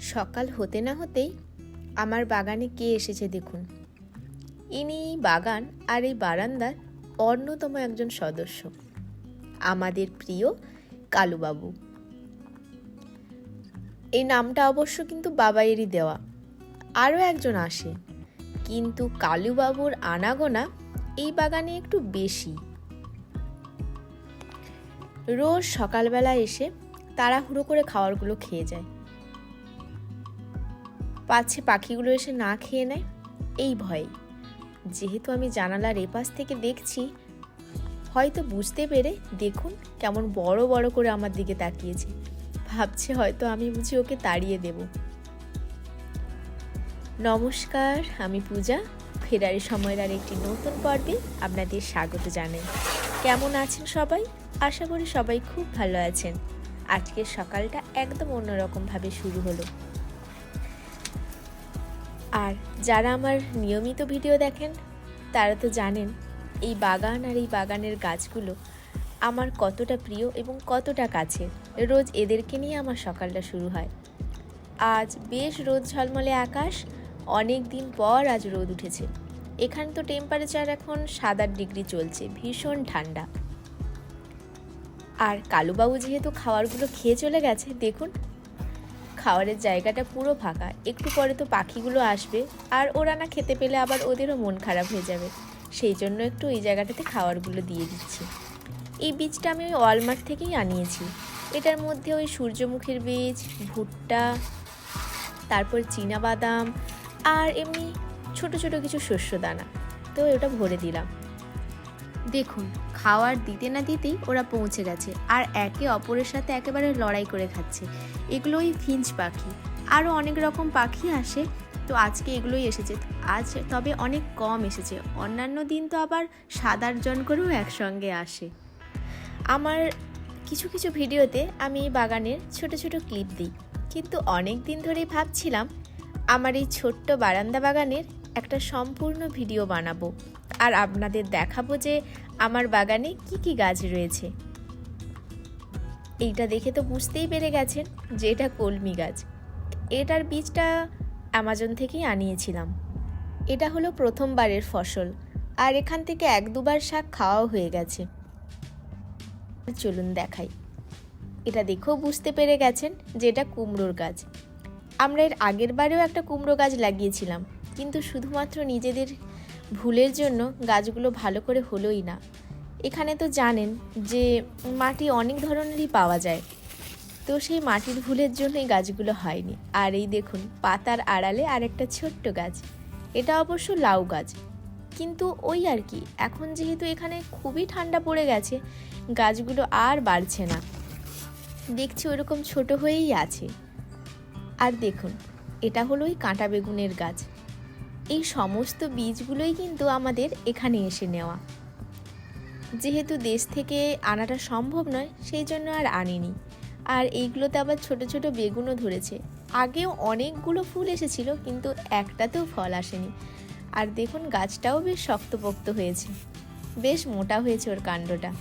সকাল হতে না হতেই আমার বাগানে কে এসেছে দেখুন। ইনি এই বাগান আর এই বারান্দার অন্যতম একজন সদস্য, আমাদের প্রিয় কালুবাবু। এই নামটা অবশ্য কিন্তু বাবাইয়েরই দেওয়া, আরও একজন আসে। কিন্তু কালুবাবুর আনাগোনা এই বাগানে একটু বেশি। রোজ সকালবেলা এসে তাড়াহুড়ো করে খাবারগুলো খেয়ে যায়। পাচ্ছে পাখিগুলো এসে না খেয়ে নেয়? এই ভয়ে যেহেতু আমি জানালার এপাশ থেকে দেখছি, হয়তো বুঝতে পেরে দেখুন কেমন বড় বড় করে আমার দিকে তাকিয়েছে। ভাবছে হয়তো আমি বুঝি ওকে তাড়িয়ে দেব। নমস্কার, আমি পূজা। ফেরারি সময়ের আর একটি নতুন পর্বে আপনাদের স্বাগত জানাই। কেমন আছেন সবাই? আশা করি সবাই খুব ভালো আছেন। আজকের সকালটা একদম অন্যরকমভাবে শুরু হলো। আর যারা আমার নিয়মিত ভিডিও দেখেন, তারা তো জানেন, এই বাগান আর এই বাগানের গাছগুলো আমার কতটা প্রিয় এবং কতটা কাছে। রোজ এদেরকে নিয়ে আমার সকালটা শুরু হয়। আজ বেশ রোদ ঝলমলে আকাশ, অনেক দিন পর আজ রোদ উঠেছে। এখানে তো টেম্পারেচার এখন সাত আট ডিগ্রি চলছে, ভীষণ ঠান্ডা। আর কালুবাবু যেহেতু খাবারগুলো খেয়ে চলে গেছে, দেখুন খাওয়ারের জায়গাটা পুরো ফাঁকা। একটু পরে তো পাখিগুলো আসবে, আর ওরা না খেতে পেলে আবার ওদেরও মন খারাপ হয়ে যাবে। সেই জন্য একটু এই জায়গাটাতে খাবারগুলো দিয়ে দিচ্ছি। এই বীজটা আমি ওই ওয়ালমার্ট থেকেই আনিয়েছি। এটার মধ্যে ওই সূর্যমুখীর বীজ, ভুট্টা, তারপর বাদাম আর এমনি ছোট ছোট কিছু শস্য দানা তো ওটা ভরে দিলাম। দেখুন, খাওয়ার দিতে না দিতেই ওরা পৌঁছে গেছে আর একে অপরের সাথে একেবারে লড়াই করে খাচ্ছে। এগুলোই ফিঞ্চ পাখি। আরও অনেক রকম পাখি আসে, তো আজকে এগুলোই এসেছে। আজ তবে অনেক কম এসেছে। অন্যান্য দিন তো আবার সাত আটজন করেও একসঙ্গে আসে। আমার কিছু কিছু ভিডিওতে আমি বাগানের ছোট ছোট ক্লিপ দিই। কিন্তু অনেক দিন ধরেই ভাবছিলাম, আমার এই ছোট্ট বারান্দা বাগানের একটা সম্পূর্ণ ভিডিও বানাবো। আর আপনাদের দেখাবো যে আমার বাগানে কি কি গাছ রয়েছে। এইটা দেখে তো বুঝতেই পেরে গেছেন যে এটা কলমি গাছ। এটার বীজটা অ্যামাজন থেকেই আনিয়েছিলাম। এটা হলো প্রথমবারের ফসল। আর এখান থেকে এক দুবার শাক খাওয়াও হয়ে গেছে। চলুন দেখাই। এটা দেখেও বুঝতে পেরে গেছেন যে এটা কুমড়োর গাছ। আমরা এর আগের বারেও একটা কুমড়ো গাছ লাগিয়েছিলাম। কিন্তু শুধুমাত্র নিজেদের ভুলের জন্য গাছগুলো ভালো করে হলোই না। এখানে তো জানেন যে মাটি অনেক ধরনেরই পাওয়া যায়। তো সেই মাটির ভুলের জন্যই গাছগুলো হয়নি। আর এই দেখুন, পাতার আড়ালে আর একটা ছোট্ট গাছ। এটা অবশ্য লাউ গাছ। কিন্তু ওই আর কি, এখন যেহেতু এখানে খুবই ঠান্ডা পড়ে গেছে, গাছগুলো আর বাড়ছে না। দেখছি ওরকম ছোট হয়েই আছে। আর দেখুন, এটা হলো ওই কাঁটা বেগুনের গাছ। এই সমস্ত বীজগুলোই কিন্তু আমাদের এখানে এসে নেওয়া। যেহেতু দেশ থেকে আনাটা সম্ভব নয়, সেই জন্য আর আনিনি। আর এইগুলোতে আবার ছোট ছোট বেগুনও ধরেছে। আগেও অনেকগুলো ফুল এসেছিল, কিন্তু একটাতেও ফল আসেনি। আর দেখুন, গাছটাও বেশ শক্তপোক্ত হয়েছে। বেশ মোটা হয়েছে ওর কাণ্ডটা।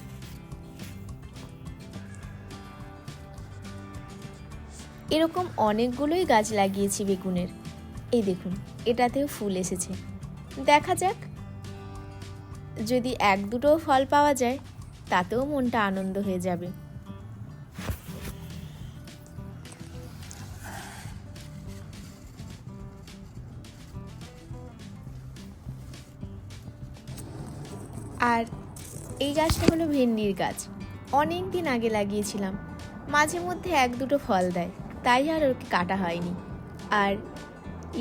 এরকম অনেকগুলোই গাছ লাগিয়েছি বেগুনের। এই দেখুন, এটাতেও ফুল এসেছে। দেখা যাক। যদি এক দুটো ফল পাওয়া যায়, তাতেও মনটা আনন্দ হয়ে যাবে। আর এই গাছটা হলো ভেন্ডির গাছ। অনেক দিন আগে লাগিয়েছিলাম। মাঝে মধ্যে এক দুটো ফল দেয়, তাই আর ওকে কাটা হয়নি। আর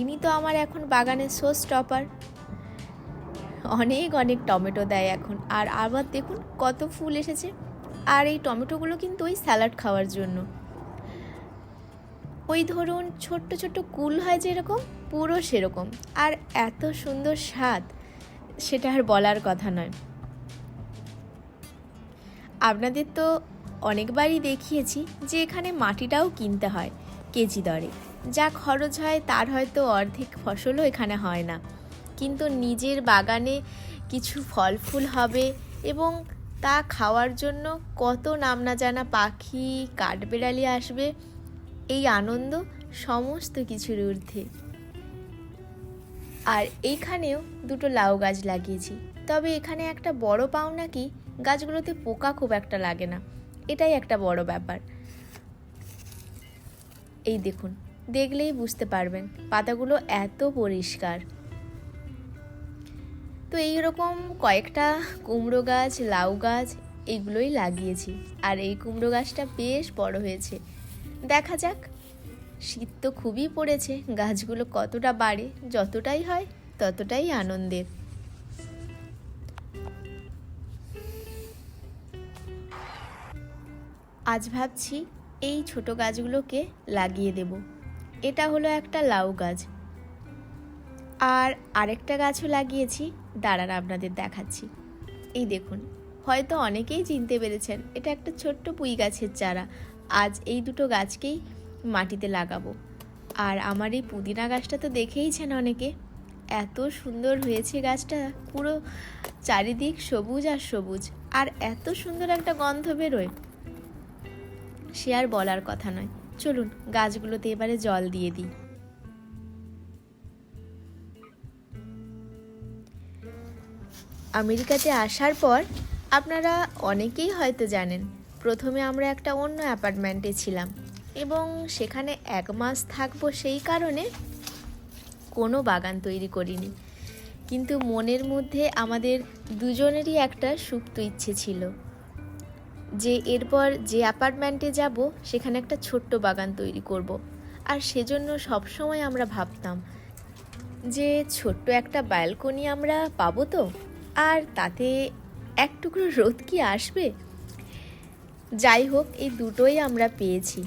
ইনি তো আমার এখন বাগানের শো স্টপার অনেক অনেক টমেটো দেয় এখন। আর আবার দেখুন কত ফুল এসেছে। আর এই টমেটোগুলো কিন্তু ওই স্যালাড খাওয়ার জন্য। ওই ধরুন ছোট্ট ছোট্ট কুল হয় যেরকম, পুরো সেরকম। আর এত সুন্দর স্বাদ, সেটা আর বলার কথা নয়। আপনাদের তো অনেকবারই দেখিয়েছি যে এখানে মাটিটাও কিনতে হয়, কেজি দরে যা খরচ হয় তার হয়তো অর্ধেক ফসলও এখানে হয় না। কিন্তু নিজের বাগানে কিছু ফল ফুল হবে এবং তা খাওয়ার জন্য কত নাম না জানা পাখি, কাঠবেড়ালি আসবে, এই আনন্দ সমস্ত কিছুর ঊর্ধ্বে। আর এইখানেও দুটো লাউ গাছ লাগিয়েছি। তবে এখানে একটা বড় পাওনা কি গাছগুলোতে পোকা খুব একটা লাগে না। এটাই একটা বড় ব্যাপার। এই দেখুন দেখলেই বুঝতে পারবেন, পাতাগুলো এত পরিষ্কার। তো এইরকম কয়েকটা কুমড়ো গাছ, লাউ গাছ এইগুলোই লাগিয়েছি। আর এই কুমড়ো গাছটা বেশ বড় হয়েছে। দেখা যাক, শীত তো খুবই পড়েছে, গাছগুলো কতটা বাড়ে, যতটাই হয় ততটাই আনন্দের। আজ ভাবছি এই ছোট গাছগুলোকে লাগিয়ে দেব। এটা হলো একটা লাউ গাছ। আর আরেকটা গাছও লাগিয়েছি। দাঁড়ান, আপনাদের দেখাচ্ছি। এই দেখুন, হয়তো অনেকেই চিনতে পেরেছেন, এটা একটা ছোট্ট পুঁই গাছের চারা। আজ এই দুটো গাছকেই মাটিতে লাগাবো। আর আমার এই পুদিনা গাছটা তো দেখেইছেন অনেকে। এত সুন্দর হয়েছে গাছটা, পুরো চারিদিক সবুজ আর সবুজ। আর এত সুন্দর একটা গন্ধ বেরোয়। সে আর বলার কথা নয়। চলুন গাছগুলোতে এবারে জল দিয়ে দিই। আমেরিকাতে আসার পর আপনারা অনেকেই হয়তো জানেন, প্রথমে আমরা একটা অন্য অ্যাপার্টমেন্টে ছিলাম এবং সেখানে এক মাস থাকব সেই কারণে কোনো বাগান তৈরি করিনি। কিন্তু মনের মধ্যে আমাদের দুজনেরই একটা সুপ্ত ইচ্ছে ছিল। যে এরপর যে অ্যাপার্টমেন্টে যাব, সেখানে একটা ছোট্ট বাগান তৈরি করব। আর সেজন্য সবসময় আমরা ভাবতাম যে ছোট্ট একটা ব্যালকনি আমরা পাবো তো? আর তাতে এক টুকরো রোদ কি আসবে? যাই হোক, এই দুটোই আমরা পেয়েছি।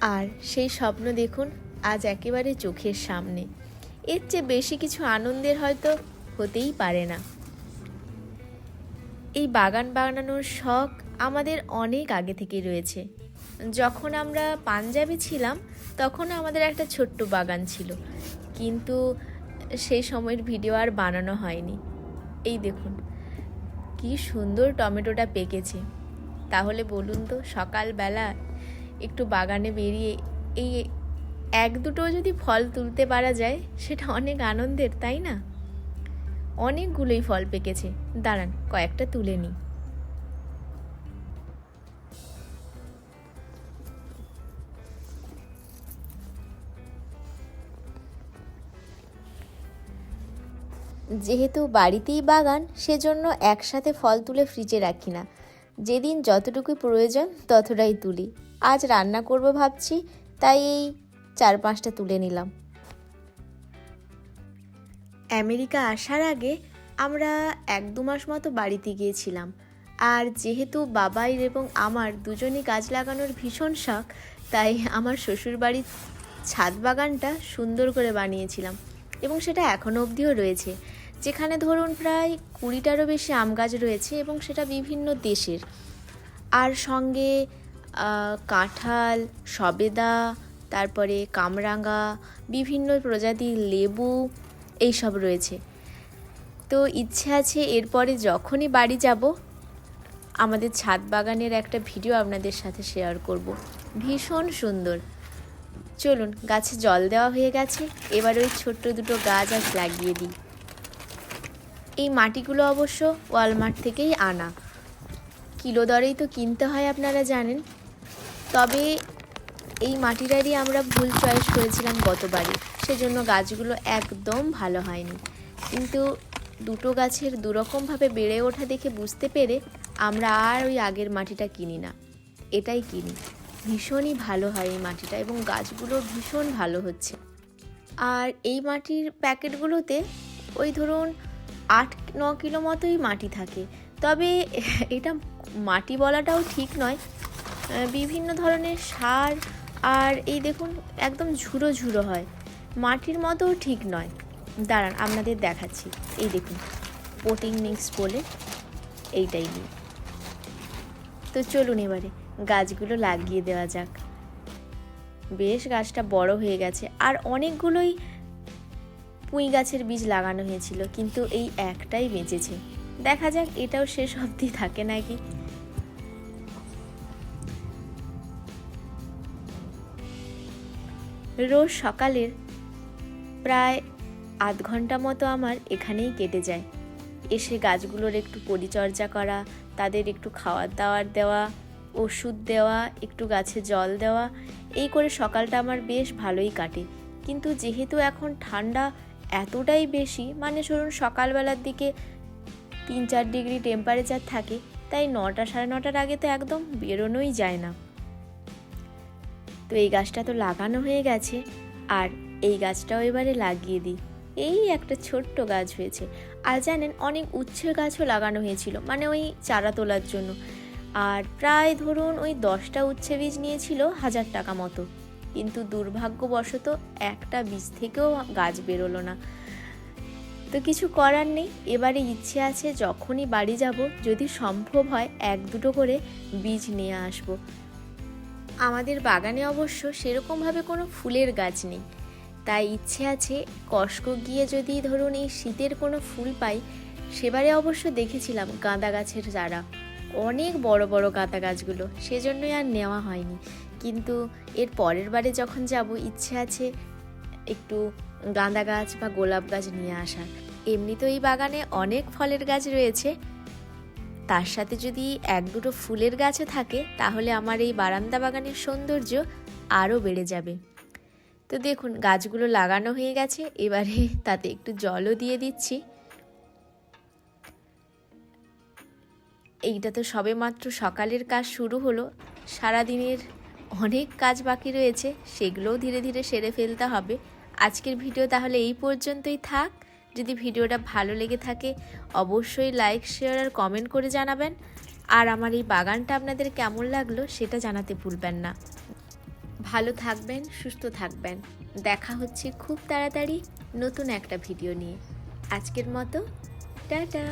আর সেই স্বপ্ন দেখুন, আজ একেবারে চোখের সামনে। এর চেয়ে বেশি কিছু আনন্দের হয়তো হতেই পারে না। এই বাগান বানানোর শখ আমাদের অনেক আগে থেকে রয়েছে। যখন আমরা পাঞ্জাবে ছিলাম, তখন আমাদের একটা ছোট্ট বাগান ছিল। কিন্তু সেই সময়ের ভিডিও আর বানানো হয়নি। এই দেখুন, কি সুন্দর টমেটোটা পেকেছে। তাহলে বলুন তো, সকালবেলা একটু বাগানে বেরিয়ে এই এক দুটো যদি ফল তুলতে পারা যায়, সেটা অনেক আনন্দের, তাই না? অনেকগুলোই ফল পেকেছে। দাঁড়ান, কয়েকটা তুলে নিই। যেহেতু বাড়িতেই বাগান, সেজন্য একসাথে ফল তুলে ফ্রিজে রাখি না। যেদিন যতটুকু প্রয়োজন, ততটাই তুলি। আজ রান্না করব ভাবছি, তাই এই চার পাঁচটা তুলে নিলাম। আমেরিকা আসার আগে আমরা এক দু মাস মতো বাড়িতে গিয়েছিলাম। আর যেহেতু বাবাই এবং আমার দুজনই গাছ লাগানোর ভীষণ শখ, তাই আমার শ্বশুরবাড়ির ছাদ বাগানটা সুন্দর করে বানিয়েছিলাম এবং সেটা এখনও অবধিও রয়েছে। যেখানে ধরুন প্রায় কুড়িটারও বেশি আম গাছ রয়েছে এবং সেটা বিভিন্ন দেশের। আর সঙ্গে কাঁঠাল, সবেদা, তারপরে কামরাঙা বিভিন্ন প্রজাতির লেবু এইসব রয়েছে। তো ইচ্ছে আছে এরপরে যখনই বাড়ি যাব, আমাদের ছাদ বাগানের একটা ভিডিও আপনাদের সাথে শেয়ার করব। ভীষণ সুন্দর। চলুন, গাছে জল দেওয়া হয়ে গেছে। এবার ওই ছোট্ট দুটো গাছ আজ লাগিয়ে দিই। এই মাটিগুলো অবশ্য ওয়ালমার্ট থেকেই আনা। কিলো দরেই তো কিনতে হয় আপনারা জানেন। তবে এই মাটিটারই আমরা ভুল চয়েস করেছিলাম গতবারই সেজন্য গাছগুলো একদম ভালো হয়নি। কিন্তু দুটো গাছের দুরকমভাবে বেড়ে ওঠা দেখে বুঝতে পেরে আমরা আর ওই আগের মাটিটা কিনি না। এটাই কিনি। ভীষণই ভালো হয় এই মাটিটা এবং গাছগুলো ভীষণ ভালো হচ্ছে। আর এই মাটির প্যাকেটগুলোতে ওই ধরুন আট ন কিলো মতোই মাটি থাকে। তবে এটা মাটি বলাটাও ঠিক নয়। বিভিন্ন ধরনের সার আর এই দেখুন একদম ঝুড়ো ঝুড়ো হয়। মাটির মতো ঠিক নয়। দাঁড়ান, আপনাদের দেখাচ্ছি। এই দেখুন পোটিং মিক্স বলে এইটাই নিয়ে তো চলুন এবারে, গাছগুলো লাগিয়ে দেওয়া যাক। বেশ, গাছটা বড় হয়ে গেছে। আর অনেকগুলোই পুঁই গাছের বীজ লাগানো হয়েছিল, কিন্তু এই একটাই বেঁচেছে। দেখা যাক, এটাও শেষ অবধি থাকে নাকি? রোজ সকালের প্রায় আধ ঘণ্টা মতো আমার এখানেই কেটে যায়। এসে গাছগুলোর একটু পরিচর্যা করা, তাদের একটু খাওয়ার দাওয়ার দেওয়া, ওষুধ দেওয়া, একটু গাছে জল দেওয়া, এই করে সকালটা আমার বেশ ভালোই কাটে। কিন্তু যেহেতু এখন ঠান্ডা এতটাই বেশি মানে ধরুন সকালবেলার দিকে তিন চার ডিগ্রি টেম্পারেচার থাকে, তাই নটা সাড়ে নটার আগে তো একদম বেরোনোই যায় না। তো এই গাছটা তো লাগানো হয়ে গেছে, আর এই গাছটাও এবারে লাগিয়ে দিই। এই একটা ছোট্ট গাছ হয়েছে। আর জানেন, অনেক উচ্ছের গাছও লাগানো হয়েছিল মানে ওই চারা তোলার জন্য। আর প্রায় ধরুন ওই দশটা উচ্ছে বীজ নিয়েছিল হাজার টাকা মতো। কিন্তু দুর্ভাগ্যবশত একটা বীজ থেকেও গাছ বেরোলো না। তো কিছু করার নেই, এবারে ইচ্ছে আছে যখনই বাড়ি যাব, যদি সম্ভব হয় এক দুটো করে বীজ নিয়ে আসব। আমাদের বাগানে অবশ্য সেরকমভাবে কোনো ফুলের গাছ নেই। তাই ইচ্ছে আছে কষ্ট গিয়ে যদি ধরুন এই শীতের কোনো ফুল পাই, সেবারে অবশ্য দেখেছিলাম গাঁদা গাছের চারা। অনেক বড় বড় গাঁদা গাছগুলো সেজন্যই আর নেওয়া হয়নি। কিন্তু এর পরের বারে যখন যাব, ইচ্ছে আছে একটু গাঁদা গাছ বা গোলাপ গাছ নিয়ে আসার। এমনি তো এই বাগানে অনেক ফলের গাছ রয়েছে। তার সাথে যদি এক দুটো ফুলের গাছও থাকে, তাহলে আমার এই বারান্দা বাগানের সৌন্দর্য আরও বেড়ে যাবে। তো দেখুন, গাছগুলো লাগানো হয়ে গেছে। এবারে তাতে একটু জলও দিয়ে দিচ্ছি। এইটা তো সবে মাত্র সকালের কাজ শুরু হলো। সারাদিনের অনেক কাজ বাকি রয়েছে, সেগুলোও ধীরে ধীরে সেরে ফেলতে হবে। আজকের ভিডিও তাহলে এই পর্যন্তই থাক। যদি ভিডিওটা ভালো লেগে থাকে, অবশ্যই লাইক, শেয়ার আর কমেন্ট করে জানাবেন। আর আমার এই বাগানটা আপনাদের কেমন লাগল, সেটা জানাতে ভুলবেন না। ভালো থাকবেন, সুস্থ থাকবেন। দেখা হচ্ছে খুব তাড়াতাড়ি নতুন একটা ভিডিও নিয়ে। আজকের মতো, টাটা।